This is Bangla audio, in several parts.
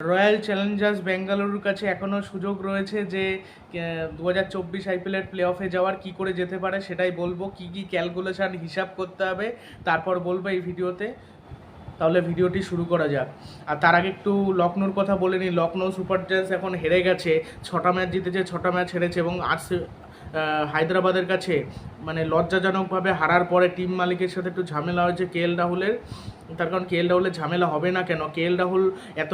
রয়্যাল চ্যালেঞ্জার্স বেঙ্গালুরুর কাছে এখনও সুযোগ রয়েছে যে দু হাজার চব্বিশ আইপিএলের প্লে অফে যাওয়ার কী করে যেতে পারে সেটাই বলব, কি কি ক্যালকুলেশান হিসাব করতে হবে, তারপর বলব এই ভিডিওতে। তাহলে ভিডিওটি শুরু করা যাক। আর তার আগে একটু লখনৌর কথা বলে নিই, লখনৌ সুপার জায়ান্টস এখন হেরে গেছে, ছটা ম্যাচ জিতেছে, ছটা ম্যাচ হেরেছে এবং আরসি হায়দ্রাবাদের কাছে মানে লজ্জাজনকভাবে হারার পরে টিম মালিকের সাথে একটু ঝামেলা হয়েছে কে এল রাহুলের। তার কারণ কে এল রাহুলের ঝামেলা হবে না কেন? কে এল রাহুল এত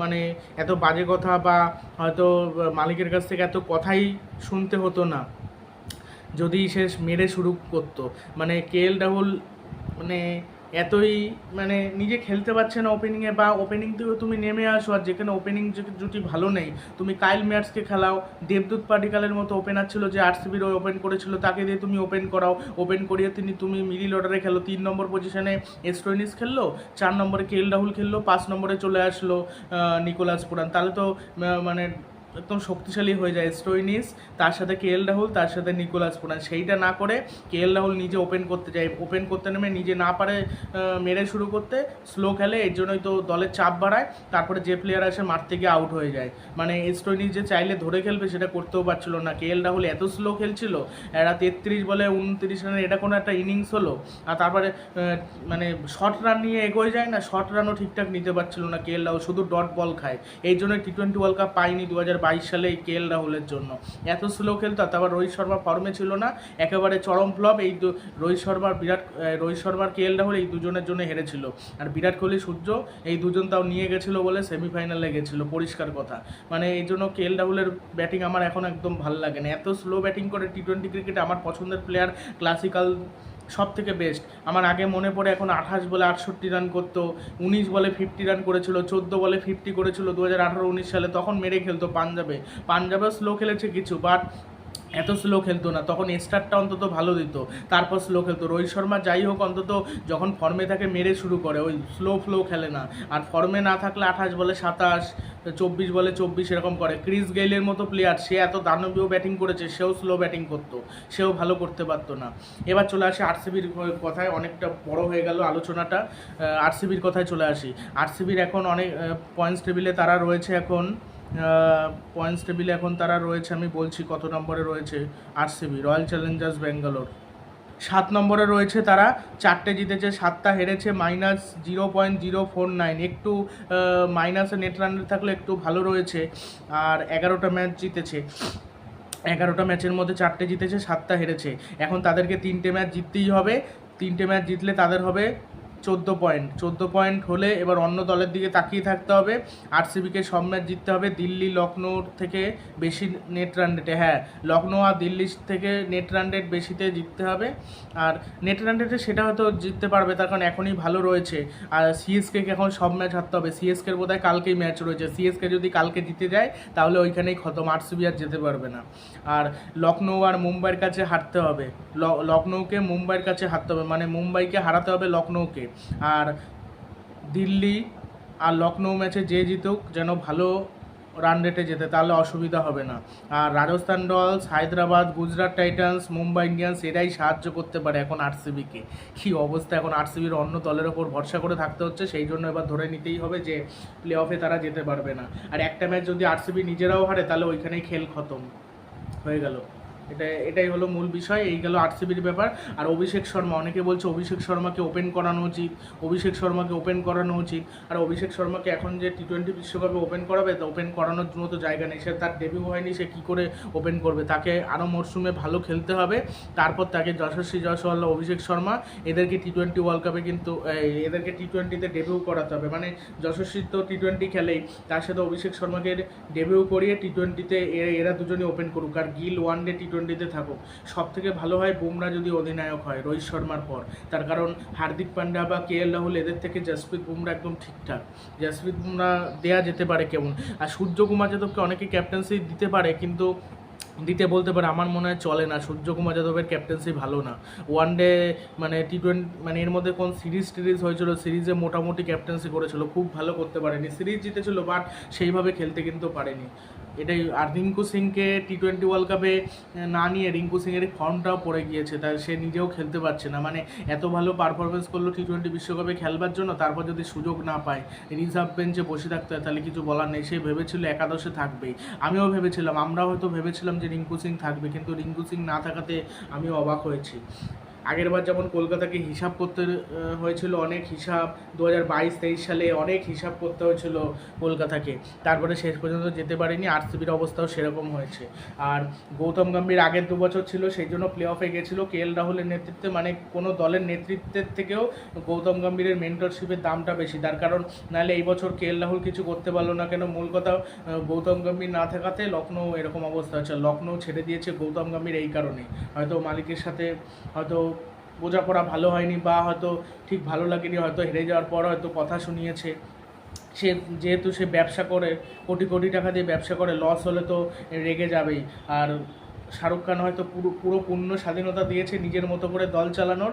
মানে এত বাজে কথা বা হয়তো মালিকের কাছ থেকে এত কথাই শুনতে হতো না। যদি সে মেরে শুরু করতো। মানে কে এল রাহুল মানে এতই মানে নিজে খেলতে পারছে না ওপেনিংয়ে বা ওপেনিং থেকেও তুমি নেমে আসো আর যেখানে ওপেনিং জুটি ভালো নেই, তুমি কাইল ম্যাটসকে খেলাও দেবদূত পাটিকালের মতো ওপেনার ছিল যে আরসিবির ওপেন করেছিল, তাকে দিয়ে তুমি ওপেন করাও ওপেন করিয়ে তিনি তুমি মিডিল অর্ডারে খেলো, তিন নম্বর পজিশনে এস্টোইনিস খেললো, চার নম্বরে কে এল রাহুল খেললো, পাঁচ নম্বরে চলে আসলো নিকোলাস পুরান তাহলে তো মানে একদম শক্তিশালী হয়ে যায় স্টোইনিস, তার সাথে কে এল রাহুল, তার সাথে নিকোলাস পুরান সেইটা না করে কে এল রাহুল নিজে ওপেন করতে যায়। ওপেন করতে নেমে নিজে না পারে মেরে শুরু করতে, স্লো খেলে, এর জন্যই তো দলের চাপ বাড়ায়, তারপরে যে প্লেয়ার আসে মাঠ থেকে আউট হয়ে যায়। মানে স্টোইনিস যে চাইলে ধরে খেলবে সেটা করতেও পারছিল না। কে এল রাহুল এত স্লো খেলছিল, এরা তেত্রিশ বলে উনত্রিশ রানের, এটা কোনো একটা ইনিংস হলো। আর তারপরে মানে শর্ট রান নিয়ে এগোয় যায় না শর্ট রানও ঠিকঠাক নিতে পারছিল না কে এল রাহুল, শুধু ডট বল খায়। এই জন্য টি টোয়েন্টি ওয়ার্ল্ড কাপ পায়নি দু হাজার বাইশ সালে এই কে এল রাহুলের জন্য। এত স্লো খেলতো তারপর রোহিত শর্মা ফর্মে ছিল না। একেবারে চরম ফ্লপ এই দু- রোহিত শর্মার বিরাট রোহিত শর্মার কে এল রাহুল এই দুজনের জন্য হেরেছিল। আর বিরাট কোহলি, সূর্য, এই দুজন তাও নিয়ে গেছিল বলে সেমিফাইনালে গেছিল, পরিষ্কার কথা। মানে এই জন্য কে এল রাহুলের ব্যাটিং আমার এখন একদম ভালো লাগে না। এত স্লো ব্যাটিং করে টি টোয়েন্টি ক্রিকেটে আমার পছন্দের প্লেয়ার ক্লাসিক্যাল সব থেকে বেস্ট আমার আগে মনে পড়ে এখন আঠাশ বলে আটষট্টি রান করতো, উনিশ বলে ফিফটি রান করেছিল, চোদ্দ বলে ফিফটি করেছিল দু হাজার আঠারো, উনিশ সালে তখন মেরে খেলতো পাঞ্জাবে। পাঞ্জাবেও স্লো খেলেছে কিছু বাট এত স্লো খেলতো না, তখন স্টারটা অন্তত ভালো দিত। তারপর স্লো খেলতো। রোহিত শর্মা যাই হোক, অন্তত যখন ফর্মে থাকে মেরে শুরু করে, ওই স্লো ফ্লো খেলে না। আর ফর্মে না থাকলে আঠাশ বলে সাতাশ, চব্বিশ বলে চব্বিশ এরকম করে। ক্রিস গেইলের মতো প্লেয়ার সে এত দানবীয় ব্যাটিং করেছে, সেও স্লো ব্যাটিং করতো। সেও ভালো করতে পারতো না। এবার চলে আসি আরসিবির কথায়, অনেকটা বড় হয়ে গেল আলোচনাটা। আরসিবির কথায় চলে আসি। আরসিবির এখন অনেক পয়েন্টস টেবিলে তারা রয়েছে এখন পয়েন্টস টেবিলে এখন তারা রয়েছে, আমি বলছি কত নম্বরে রয়েছে আরসিবি রয়্যাল চ্যালেঞ্জার্স ব্যাঙ্গালোর সাত নম্বরে রয়েছে তারা, চারটে জিতেছে, সাতটা হেরেছে minus zero point zero four nine একটু মাইনাসে নেট রান থাকলে একটু ভালো রয়েছে, আর এগারোটা ম্যাচ জিতেছে। এগারোটা ম্যাচের মধ্যে চারটে জিতেছে, সাতটা হেরেছে। এখন তাদেরকে তিনটে ম্যাচ জিততেই হবে। তিনটে ম্যাচ জিতলে তাদের হবে চোদ্দ পয়েন্ট। চোদ্দ পয়েন্ট হলে এবার অন্য দলের দিকে তাকিয়ে থাকতে হবে। আরসিবিকে সব ম্যাচ জিততে হবে। দিল্লি লখনৌর থেকে বেশি নেট রান রেটে হ্যাঁ লখনৌ আর দিল্লি থেকে নেট রান রেট বেশিতে জিততে হবে। আর নেট রান রেটে সেটা হয়তো জিততে পারবে, তার কারণ এখনই ভালো রয়েছে। আর সিএসকে এখন সব ম্যাচ হারতে হবে। সিএসকের বোধহয় কালকেই ম্যাচ রয়েছে। সিএসকে যদি কালকে জিতে যায়, তাহলে ওইখানেই খতম। আরসিবি আর যেতে পারবে না। আর লখনৌ আর মুম্বাইয়ের কাছে হারতে হবে। লখনৌকে মুম্বাইয়ের কাছে হারতে হবে। মানে মুম্বাইকে হারাতে হবে লখনৌকে আর দিল্লি আর লখনৌ ম্যাচে যে জিতুক, যেন ভালো রান রেটে যেতে, তাহলে অসুবিধা হবে না। আর Rajasthan Royals, Hyderabad, Gujarat Titans, Mumbai Indians, এরাই সাহায্য করতে পারে এখন আরসিবিকে। কী অবস্থা, এখন আরসিবির অন্য দলের ওপর ভরসা করে থাকতে হচ্ছে, সেই জন্য এবার ধরে নিতেই হবে যে প্লে অফে তারা যেতে পারবে না। আর একটা ম্যাচ যদি আরসিবি নিজেরাও হারে, তাহলে ওইখানেই খেল খতম। হয়ে গেল। এটা, এটাই হলো মূল বিষয়, এই গেল আরসিবির ব্যাপার। আর অভিষেক শর্মা, অনেকে বলছে অভিষেক শর্মাকে ওপেন করানো উচিত, অভিষেক শর্মাকে ওপেন করানো উচিত। আর অভিষেক শর্মাকে এখন যে টি টোয়েন্টি বিশ্বকাপে ওপেন করাবে, তো ওপেন করানোর মতো জায়গা নেই। সে তার ডেবিউ হয়নি, সে কী করে ওপেন করবে? তাকে আরও মরশুমে ভালো খেলতে হবে। তারপর তাকে যশস্বী জয়সওয়াল, অভিষেক শর্মা, এদেরকে টি টোয়েন্টি ওয়ার্ল্ড কাপে কিন্তু এদেরকে টি টোয়েন্টিতে ডেবিউ করাতে হবে। মানে যশস্বী তো টি টোয়েন্টি খেলেই, তার সাথে অভিষেক শর্মাকে ডেবিউ করিয়ে টি টোয়েন্টিতে এরা দুজনই ওপেন করুক। আর গিল ওয়ান ডে টি টোয়েন্টিতে থাকুক। সব থেকে ভালো হয় বুমরা যদি অধিনায়ক হয়, রোহিত শর্মার পর। তার কারণ, হার্দিক পান্ডা বা কে এল রাহুল, এদের থেকে জসপ্রীত বুমরা একদম ঠিকঠাক। জসপ্রীত বুমরা দেয়া যেতে পারে কেমন? আর সূর্যকুমার যাদবকে অনেকে ক্যাপ্টেন্সি দিতে পারে, কিন্তু দিতে বলতে পারে, আমার মনে হয় চলে না। সূর্যকুমার যাদবের ক্যাপ্টেন্সি ভালো না। ওয়ান ডে মানে টি টোয়েন্টি মানে এর মধ্যে কোন সিরিজ টিরিজ হয়েছিল সিরিজে মোটামুটি ক্যাপ্টেন্সি করেছিল। খুব ভালো করতে পারেনি। সিরিজ জিতেছিল বাট সেইভাবে খেলতে কিন্তু পারেনি। এটাই আর রিঙ্কু সিংকে টি টোয়েন্টি ওয়ার্ল্ড কাপে না নিয়ে রিঙ্কু সিংয়ের ফর্মটাও পড়ে গিয়েছে তাই সে নিজেও খেলতে পারছে না। মানে এত ভালো পারফরমেন্স করল টি টোয়েন্টি বিশ্বকাপে খেলবার জন্য, তারপর যদি সুযোগ না পায় রিজার্ভ বেঞ্চে বসে থাকতে হয়, তাহলে কিছু বলার নেই। সে ভেবেছিল একাদশে থাকবেই। আমিও ভেবেছিলাম, আমরাও হয়তো ভেবেছিলাম যে রিঙ্কু সিং থাকবে, কিন্তু রিঙ্কু সিং না থাকাতে আমি অবাক হয়েছি। আগেরবার যেমন কলকাতাকে হিসাব করতে হয়েছিল অনেক হিসাব দু হাজার বাইশ, তেইশ সালে অনেক হিসাব করতে হয়েছিল কলকাতাকে। তারপরে শেষ পর্যন্ত যেতে পারেনি, আরসিবির অবস্থাও সেরকম হয়েছে। আর গৌতম গম্ভীর আগের দু বছর ছিল, সেই জন্য প্লে অফে গেছিল কে এল রাহুলের নেতৃত্বে মানে কোনো দলের নেতৃত্বের থেকেও গৌতম গম্ভীরের মেন্টরশিপের দামটা বেশি। তার কারণ, নাহলে এই বছর কে এল রাহুল কিছু করতে পারল না কেন? মূল কথা গৌতম গম্ভীর না থাকাতে লখনৌ এরকম অবস্থা হচ্ছে লখনৌ ছেড়ে দিয়েছে গৌতম গম্ভীর এই কারণে হয়তো মালিকের সাথে, হয়তো বোঝাপড়া ভালো হয়নি বা হয়তো ঠিক ভালো লাগেনি, হয়তো হেরে যাওয়ার পর হয়তো কথা শুনিয়েছে। সে যেহেতু সে ব্যবসা করে, কোটি কোটি টাকা দিয়ে ব্যবসা করে লস হলে তো রেগে যাবেই। আর শাহরুখ খান হয়তো পুরো পুরো পূর্ণ স্বাধীনতা দিয়েছে নিজের মতো করে দল চালানোর।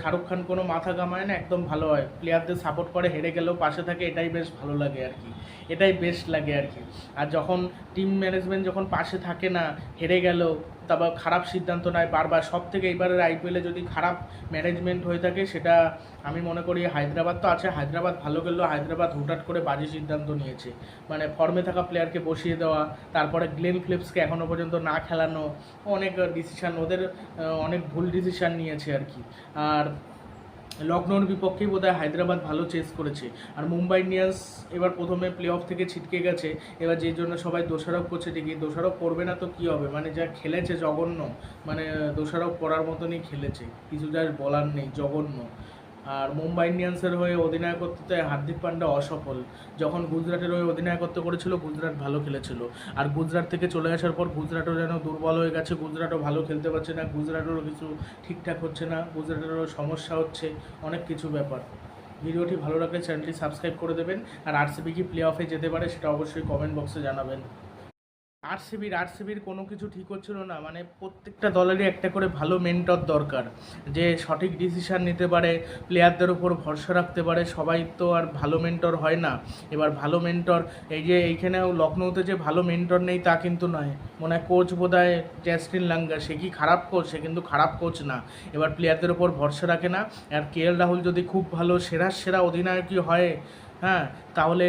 শাহরুখ খান কোনো মাথা কামায় না, একদম ভালো হয়। প্লেয়ারদের সাপোর্ট করে, হেরে গেলেও পাশে থাকে, এটাই বেশ ভালো লাগে আর কি। এটাই বেস্ট লাগে আর কি। আর যখন টিম ম্যানেজমেন্ট যখন পাশে থাকে না, হেরে গেল তারপর খারাপ সিদ্ধান্ত নেয়। বারবার সব থেকে এইবারের আইপিএলে যদি খারাপ ম্যানেজমেন্ট হয়ে থাকে, সেটা আমি মনে করি হায়দ্রাবাদ তো আছে। হায়দ্রাবাদ ভালো গেলেও হায়দ্রাবাদ হুটহাট করে বাজে সিদ্ধান্ত নিয়েছে। মানে ফর্মে থাকা প্লেয়ারকে বসিয়ে দেওয়া, তারপরে গ্লেন ফ্লিপসকে এখনও পর্যন্ত না খেলানো, অনেক ডিসিশান ওদের অনেক ভুল ডিসিশান নিয়েছে আর কি। আর লখনৌর বিপক্ষেই বোধহয় হায়দ্রাবাদ ভালো চেস করেছে। আর মুম্বাই ইন্ডিয়ান্স এবার প্রথমে প্লে অফ থেকে ছিটকে গেছে। এবার যে জন্য সবাই দোষারোপ করছে ঠিকই, দোষারোপ করবে না তো কী হবে? মানে যা খেলেছে জঘন্য মানে দোষারোপ করার মতনই খেলেছে। কিছু যার বলার নেই, জঘন্য। আর মুম্বাই ইন্ডিয়ান্সের হয়ে অধিনায়কত্বে হার্দিক পান্ডা অসফল। যখন গুজরাটের হয়ে অধিনায়কত্ব করেছিল, গুজরাট ভালো খেলেছিল। আর গুজরাট থেকে চলে আসার পর গুজরাটও যেন দুর্বল হয়ে গেছে, গুজরাটও ভালো খেলতে পারছে না, গুজরাটেরও কিছু ঠিকঠাক হচ্ছে না, গুজরাটেরও সমস্যা হচ্ছে, অনেক কিছু ব্যাপার। ভিডিওটি ভালো লাগলে চ্যানেলটি সাবস্ক্রাইব করে দেবেন। আর আরসিবি কি প্লে অফে যেতে পারে সেটা অবশ্যই কমেন্ট বক্সে জানাবেন। আরসিবির আরসিবির কোনো কিছু ঠিক হচ্ছিল না। মানে প্রত্যেকটা দলেরই একটা করে ভালো মেন্টর দরকার। যে সঠিক ডিসিশান নিতে পারে প্লেয়ারদের উপর ভরসা রাখতে পারে, সবাই তো আর ভালো মেন্টর হয় না। এবার ভালো মেন্টর এই যে এইখানেও লখনৌতে যে ভালো মেন্টর নেই তা কিন্তু নয়। মনে হয় কোচ বোধ হয় জ্যাসলিন লাঙ্গা সে কি খারাপ কোচ সে কিন্তু খারাপ কোচ না। এবার প্লেয়ারদের উপর ভরসা রাখে না। আর কে এল রাহুল যদি খুব ভালো, সেরা সেরা অধিনায়কই হয় হ্যাঁ তাহলে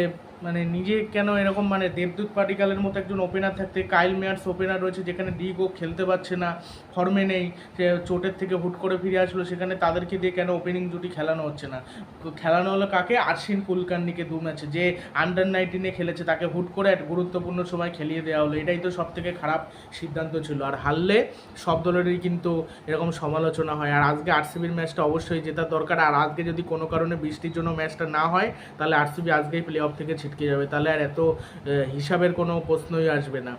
নিজে কেন এরকম মানে দেবদূত পাটিকালের মতো একজন ওপেনার থাকতে, কাইল মেয়ার্স ওপেনার রয়েছে যেখানে ডিগো খেলতে পারছে না ফর্মে নেই চোটের থেকে হুট করে ফিরে আসলো, সেখানে তাদেরকে দিয়ে কেন ওপেনিং জুটি খেলানো হচ্ছে না? খেলানো হলো কাকে? আরশিন কুলকার্নিকে দু ম্যাচে যে আন্ডার নাইনটিনে খেলেছে, তাকে হুট করে এক গুরুত্বপূর্ণ সময় খেলিয়ে দেওয়া হলো। এটাই তো সব থেকে খারাপ সিদ্ধান্ত ছিল। আর হারলে সব দলেরই কিন্তু এরকম সমালোচনা হয়। আর আজকে আরসিবির ম্যাচটা অবশ্যই জেতার দরকার। আর আজকে যদি কোনো কারণে বৃষ্টির জন্য ম্যাচটা না হয়, তাহলে আরসিবি আজকেই প্লে অফ থেকে ছিটকে যাবে, তাহলে আর এত হিসাবের কোনো প্রশ্নই আসবে না।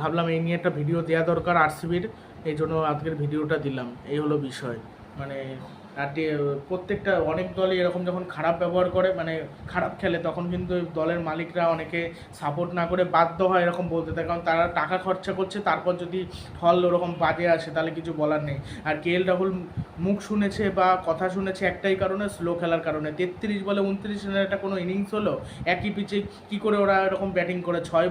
ভাবলাম এই নিয়ে একটা ভিডিও দেওয়া দরকার আরসিবির, এই জন্য আজকের ভিডিওটা দিলাম, এই হলো বিষয়। মানে আর প্রত্যেকটা, অনেক দলই এরকম যখন খারাপ ব্যবহার করে মানে খারাপ খেলে, তখন কিন্তু দলের মালিকরা অনেকে সাপোর্ট না করে বাধ্য হয় এরকম বলতে। থাকে কারণ তারা টাকা খরচা করছে, তারপর যদি ফল ওরকম বাজে আসে, তাহলে কিছু বলার নেই। আর কে এল রাহুল মুখ শুনেছে বা কথা শুনেছে একটাই কারণে স্লো খেলার কারণে। তেত্রিশ বলে উনত্রিশ রানের একটা কোনো ইনিংস হলো, একই পিচে কি করে ওরা এরকম ব্যাটিং করে? ছয়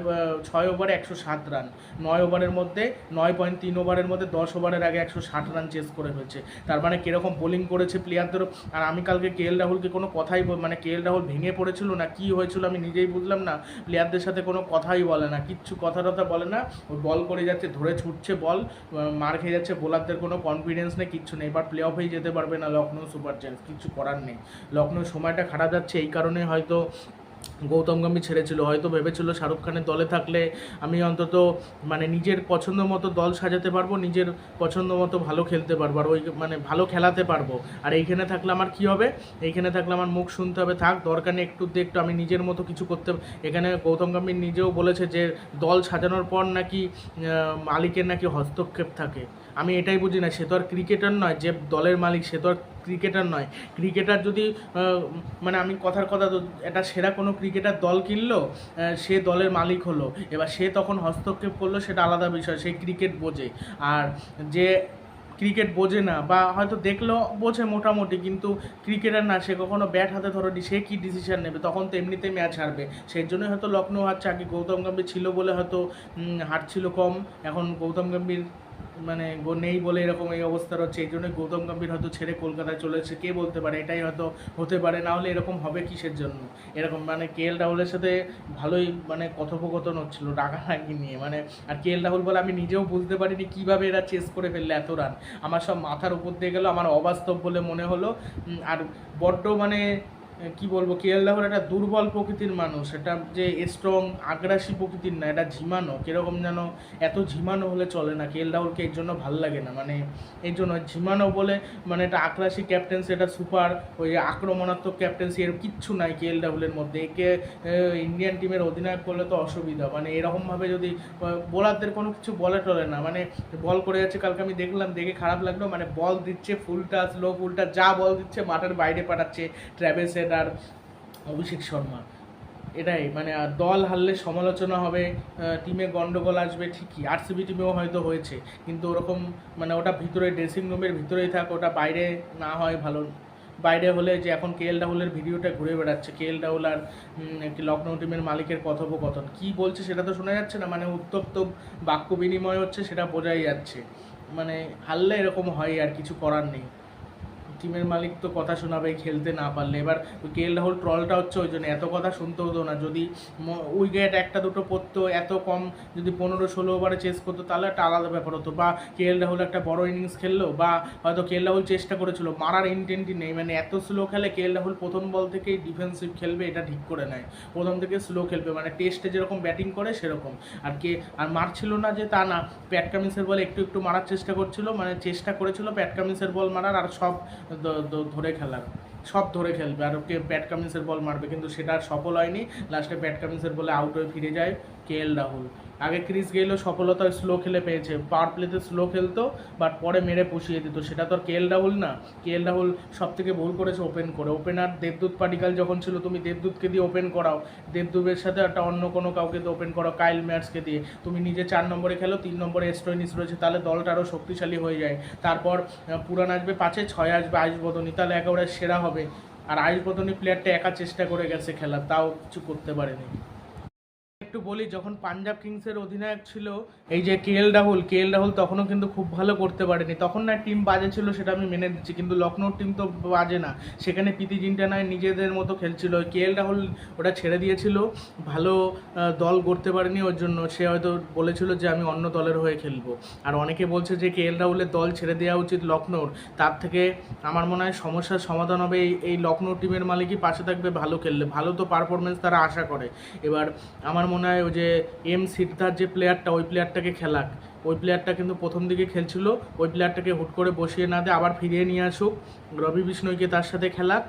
ছয় ওভারে একশো সাত রান নয় ওভারের মধ্যে, নয় পয়েন্ট তিন ওভারের মধ্যে দশ ওভারের আগে একশো ষাট রান চেস করে ফেলছে। তার মানে কীরকম বোলিং করেছে প্লেয়ারদেরও আর আমি কালকে কে এল রাহুলকে কোনো কথাই মানে কে এল রাহুল ভেঙে পড়েছিল না, কি হয়েছিল আমি নিজেই বুঝলাম না। প্লেয়ারদের সাথে কোনো কথাই বলে না, কিচ্ছু কথা টথা বলে না। ওই বল করে যাচ্ছে, ধরে ছুটছে বল মার খেয়ে যাচ্ছে, বোলারদের কোনো কনফিডেন্স নেই, কিচ্ছু নেই। এবার প্লে অফেই যেতে পারবে না লখনৌ সুপার জায়ান্টস কিছু করার নেই। লখনৌ সময়টা খারাপ যাচ্ছে, এই কারণে হয়তো গৌতম গম্ভীর ছেড়েছিল, হয়তো ভেবেছিল শাহরুখ খানের দলে থাকলে আমি অন্তত মানে নিজের পছন্দ মতো দল সাজাতে পারব, নিজের পছন্দ মতো ভালো খেলতে পারব, আর ওই মানে ভালো খেলাতে পারব। আর এইখানে থাকলে আমার কি হবে? এইখানে থাকলে আমার মুখ শুনতে হবে, থাক, দরকার নেই একটু একটু আমি নিজের মতো কিছু করতে, এখানে গৌতম গম্ভীর নিজেও বলেছে যে দল সাজানোর পর নাকি মালিকের নাকি হস্তক্ষেপ থাকে। আমি এটাই বুঝি না, সে তো আর ক্রিকেটার নয়, যে দলের মালিক, সে তো আর ক্রিকেটার নয়। ক্রিকেটার যদি মানে আমি কথার কথা তো, একটা সেরা কোনো ক্রিকেটার দল কিনলো সে দলের মালিক হলো। এবার সে তখন হস্তক্ষেপ করল, সেটা আলাদা বিষয় সেই ক্রিকেট বোঝে। আর যে ক্রিকেট বোঝে না, বা হয়তো দেখলেও বোঝে মোটামুটি, কিন্তু ক্রিকেটার না, সে কখনো ব্যাট হাতে ধরেনি, সে কী ডিসিশন নেবে? তখন তো এমনিতেই ম্যাচ হারবে। সেই জন্যই হয়তো লখনৌ হারছে আগে গৌতম গম্ভীর ছিল বলে হয়তো হারছিল কম। এখন গৌতম গম্ভীর মানে নেই বলে এরকম এই অবস্থা হচ্ছে এই জন্য গৌতম গম্ভীর হয়তো ছেড়ে কলকাতায় চলেছে, কে বলতে পারে? এটাই হয়তো হতে পারে, না হলে এরকম হবে কিসের জন্য? এরকম মানে কে এল রাহুলের সাথে ভালোই মানে কথোপকথন হচ্ছিল, রাগারাগি নিয়ে মানে আর কে এল রাহুল বলে আমি নিজেও বুঝতে পারিনি কীভাবে এরা চেস করে ফেললে এত রান আমার সব মাথার উপর দিয়ে গেল, আমার অবাস্তব বলে মনে হলো আর বড্ড মানে কি বলব কে এল রাহুল একটা দুর্বল প্রকৃতির মানুষ এটা যে স্ট্রং আগ্রাসী প্রকৃতির না, এটা ঝিমানো, কীরকম যেন এত ঝিমানো হলে চলে না কে এল রাহুলকে এর জন্য ভালো লাগে না মানে এর জন্য ঝিমানো বলে মানে এটা আগ্রাসী ক্যাপ্টেন্সি এটা সুপার ওই আক্রমণাত্মক ক্যাপ্টেন্সি এর কিচ্ছু নাই কে এল রাহুলের মধ্যে, একে ইন্ডিয়ান টিমের অধিনায়ক করলে তো অসুবিধা মানে এরকমভাবে যদি বোলারদের কোনো কিছু বলে টলে না মানে বল করে যাচ্ছে, কালকে আমি দেখলাম, দেখে খারাপ লাগল মানে বল দিচ্ছে ফুল টাচ লো ফুল টাচ যা বল দিচ্ছে, মাঠের বাইরে পাঠাচ্ছে ট্র্যাভেস হেড আর অভিষেক শর্মা। এটাই মানে দল হারলে সমালোচনা হবে টিমে গন্ডগোল আসবে ঠিকই আরসিবি টিমেও হয়তো হয়েছে, কিন্তু ওরকম মানে ওটা ভিতরে ড্রেসিং রুমের ভিতরেই থাক, ওটা বাইরে না হয় ভালো। বাইরে হলে যে এখন কে এল রাহুলের ভিডিওটা ঘুরে বেড়াচ্ছে কে এল রাহুল আর লখনৌ টিমের মালিকের কথোপকথন। কি বলছে সেটা তো শোনা যাচ্ছে না মানে উত্তপ্ত বাক্য বিনিময় হচ্ছে সেটা বোঝাই যাচ্ছে। মানে হারলে এরকম হয় আর কিছু করার নেই। টিমের মালিক তো কথা শোনাবে, খেলতে না পারলে। এবার কে এল রাহুল ট্রলটা হচ্ছে ওই জন্য। এত কথা শুনতে হতো না। যদি উইকেট একটা দুটো পড়তো, এত কম যদি পনেরো ষোলো ওভারে চেস করতো, তাহলে একটা আলাদা ব্যাপার হতো। বা কে এল রাহুল একটা বড় ইনিংস খেললো, বা হয়তো কে এল রাহুল চেষ্টা করেছিল, মারার ইন্টেন্টই নেই। মানে এত স্লো খেলে কে এল রাহুল প্রথম বল থেকেই ডিফেন্সিভ খেলবে, এটা ঠিক করে নেয়। প্রথম থেকে স্লো খেলবে। মানে টেস্টে যেরকম ব্যাটিং করে, সেরকম। আর কে, আর মারছিল না যে তা না। প্যাট কামিন্সের বল একটু একটু মারার চেষ্টা করছিল। মানে চেষ্টা করেছিল প্যাট কামিন্সের বল মারার। আর সব ধরে খেলার। সব ধরে খেলবে। আর কে ব্যাট কামিন্সের বল মারবে, কিন্তু সেটা সফল হয়নি। লাস্টে ব্যাট কামিন্সের বলে আউট হয়ে ফিরে যায় কে এল রাহুল। আগে ক্রিস গেলও সফলতা স্লো খেলে পেয়েছে পাওয়ার প্লেতে স্লো খেলতো বাট পরে মেরে পুষিয়ে দিত। সেটা তো আর কে এল রাহুল না। কেএল রাহুল সব থেকে ভুল করেছে ওপেন করে। ওপেনার দেবদূত পাটিকাল যখন ছিল, তুমি দেবদূতকে দিয়ে ওপেন করাও। দেবদূতের সাথে একটা অন্য কোনো কাউকে দিয়ে ওপেন করাও, কাইল ম্যাটসকে দিয়ে। তুমি নিজে চার নম্বরে খেলো, তিন নম্বরে স্টোইনিস রয়েছে, তাহলে দলটা আরও শক্তিশালী হয়ে যায়। তারপর পুরান আসবে পাঁচে, ছয় আসবে আয়ুষ বদনী, তাহলে একেবারে সেরা হবে। আর আয়ুষ বদনী প্লেয়ারটা একা চেষ্টা করে গেছে খেলা তাও কিছু করতে পারেনি। একটু বলি, যখন পাঞ্জাব কিংসের অধিনায়ক ছিল, এই যে কে এল রাহুল, কে এল রাহুল তখনও কিন্তু খুব ভালো করতে পারেনি। তখন না টিম বাজে ছিল সেটা আমি মেনে দিচ্ছি কিন্তু লখনৌর টিম তো বাজে না। সেখানে প্রীতি নয়, নিজেদের মতো খেলছিল। কে এল রাহুল ওটা ছেড়ে দিয়েছিল, ভালো দল করতে পারেনি ওর জন্য। সে হয়তো বলেছিল যে আমি অন্য দলের হয়ে খেলব। আর অনেকে বলছে যে কে এল রাহুলের দল ছেড়ে দেওয়া উচিত লখনৌর। তার থেকে আমার মনে হয় সমস্যার সমাধান হবে এই এই লখনৌ টিমের মালিকই পাশে থাকবে, ভালো খেললে। ভালো তো পারফরমেন্স তারা আশা করে। এবার আমার মনে হয় ওই যে এম সিদ্ধার যে প্লেয়ারটা ওই প্লেয়ারটাকে খেলাক। ওই প্লেয়ারটা কিন্তু প্রথম দিকে খেলছিল, ওই প্লেয়ারটাকে হুট করে বসিয়ে না দিয়ে আবার ফিরিয়ে নিয়ে আসুক। রবি বিষ্ণয়কে তার সাথে খেলাক,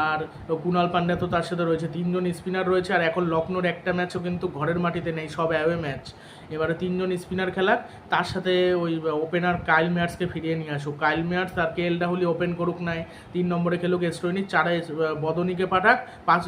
আর কুণাল পান্ডা তো তার সাথে রয়েছে। তিনজন স্পিনার রয়েছে, আর এখন লখনৌর একটা ম্যাচও কিন্তু ঘরের মাটিতে নেই, সব অ্যাওয়ে ম্যাচ এবারে তিনজন স্পিনার খেলাক, তার সাথে ওই ওপেনার কাইল মেয়ার্সকে ফিরিয়ে নিয়ে আসুক। কাইল মেয়ার্স আর কে এল রাহুলি ওপেন করুক নাই, তিন নম্বরে খেলুক এস্টোইনি চারে বদনিকে পাঠাক, পাঁচ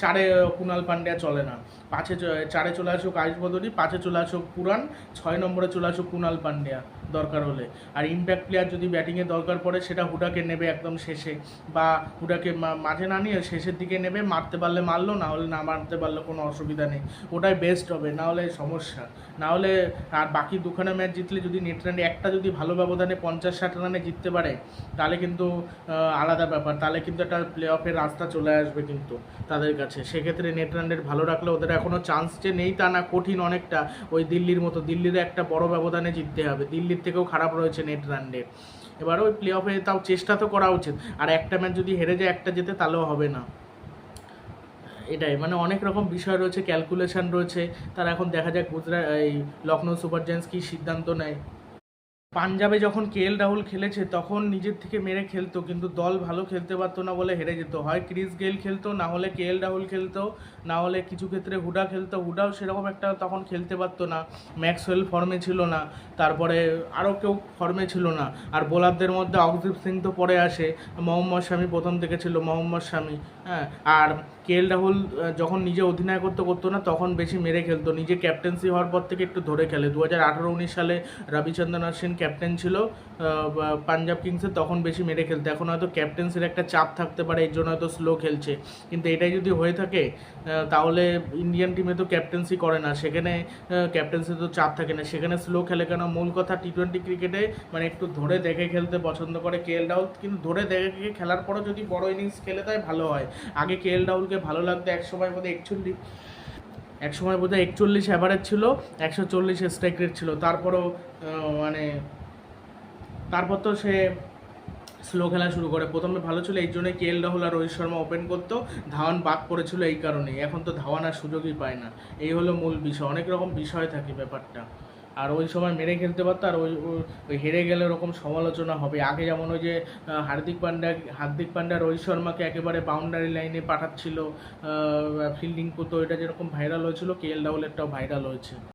চারে কুণাল পান্ডিয়া চলে না, পাঁচে চারে চলে আসুক আয়ুষ বদনি, পাঁচে চলে আসুক পুরান, ছয় নম্বরে চলে আসুক কুণাল পান্ড্যা। দরকার হলে। আর ইম্প্যাক্ট প্লেয়ার যদি ব্যাটিংয়ে দরকার পড়ে, সেটা হুডাকে নেবে একদম শেষে। বা হুডাকে মাঝে না নিয়ে শেষের দিকে নেবে, মারতে পারলে মারলো, না হলে না মারতে পারলে কোনো অসুবিধা নেই। ওটাই বেস্ট হবে, না হলে সমস্যা। না হলে আর বাকি দুখানা ম্যাচ জিতলে যদি নেট রানে একটা যদি ভালো ব্যবধানে পঞ্চাশ, ষাট রানে জিততে পারে, তাহলে কিন্তু আলাদা ব্যাপার। তাহলে কিন্তু একটা প্লে অফের রাস্তা চলে আসবে কিন্তু তাদের কাছে। সেক্ষেত্রে নেট রান রেট ভালো রাখলে ওদের এখনও চান্স যে নেই তা না, কঠিন অনেকটা। ওই দিল্লির মতো, দিল্লির একটা বড় ব্যবধানে জিততে হবে। দিল্লির থেকেও খারাপ রয়েছে নেট রান রেট এবার ওই প্লে অফে তাও চেষ্টা তো করা উচিত। আর একটা ম্যাচ যদি হেরে যায় একটা যেতে তাহলেও হবে না। এটাই মানে অনেক রকম বিষয় রয়েছে ক্যালকুলেশান রয়েছে। তারা এখন দেখা যাক গুজরাট, এই লখনৌ সুপার জায়ান্টস কী সিদ্ধান্ত নেয়। পাঞ্জাবে যখন কে এল রাহুল খেলেছে, তখন নিজের থেকে মেরে খেলতো, কিন্তু দল ভালো খেলতে পারতো না বলে হেরে যেত। হয় ক্রিস গেল খেলতো, না হলে কে এল রাহুল খেলতো, না হলে কিছু ক্ষেত্রে হুডা খেলতো। হুডাও সেরকম একটা তখন খেলতে পারতো না, ম্যাক্সওয়েল ফর্মে ছিল না, তারপরে আরও কেউ ফর্মে ছিল না। আর বোলারদের মধ্যে অকদীপ সিং তো পরে আসে, মোহাম্মদ শামি প্রথম থেকে ছিল, মোহাম্মদ শামি। হ্যাঁ আর কে এল রাহুল যখন নিজে অধিনায়কত্ব করতো না, তখন বেশি মেরে খেলতো। নিজে ক্যাপ্টেন্সি হওয়ার পর থেকে একটু ধরে খেলে। দু হাজার আঠারো উনিশ সালে রবিচন্দ্রন অশ্বিন ক্যাপ্টেন ছিল পাঞ্জাব কিংসের তখন বেশি মেরে খেলতো। এখন হয়তো ক্যাপ্টেন্সির একটা চাপ থাকতে পারে, এর জন্য হয়তো স্লো খেলছে। কিন্তু এটাই যদি হয়ে থাকে তাহলে ইন্ডিয়ান টিমে তো ক্যাপ্টেন্সি করে না। সেখানে ক্যাপ্টেন্সি তো চাপ থাকে না। সেখানে স্লো খেলে কেন? মূল কথা টি টোয়েন্টি ক্রিকেটে মানে একটু ধরে দেখে খেলতে পছন্দ করে কে এল রাহুল কিন্তু ধরে দেখে খেলার পরও যদি বড় ইনিংস খেলে, তাই ভালো হয়। আগে কে এল রাহুলকে ভালো লাগতো এক সময় বোধহয় একচল্লিশ। এক সময় বোধহয় একচল্লিশ অ্যাভারেজ ছিল, একশো চল্লিশ স্ট্রাইক রেট ছিল। তারপরও মানে তারপর তো সে স্লো খেলা শুরু করে। প্রথমে ভালো ছিল, এই জন্যই কে এল রাহুল আর রোহিত শর্মা ওপেন করতো। ধাওয়ান বাদ পড়েছিল এই কারণেই। এখন তো ধাওয়ান আর সুযোগই পায় না। এই হলো মূল বিষয়। অনেক রকম বিষয় থাকে ব্যাপারটা। আর ওই সময় মেরে খেলতে পারতো, আর ওই হেরে গেলে ওরকম সমালোচনা হবে। আগে যেমন ওই যে হার্দিক পান্ডা হার্দিক পান্ডা, রোহিত শর্মাকে একেবারে বাউন্ডারি লাইনে পাঠাচ্ছিল ফিল্ডিং করতো এটা যেরকম ভাইরাল হয়েছিল কে এল রাহুলেরটাও ভাইরাল হয়েছে।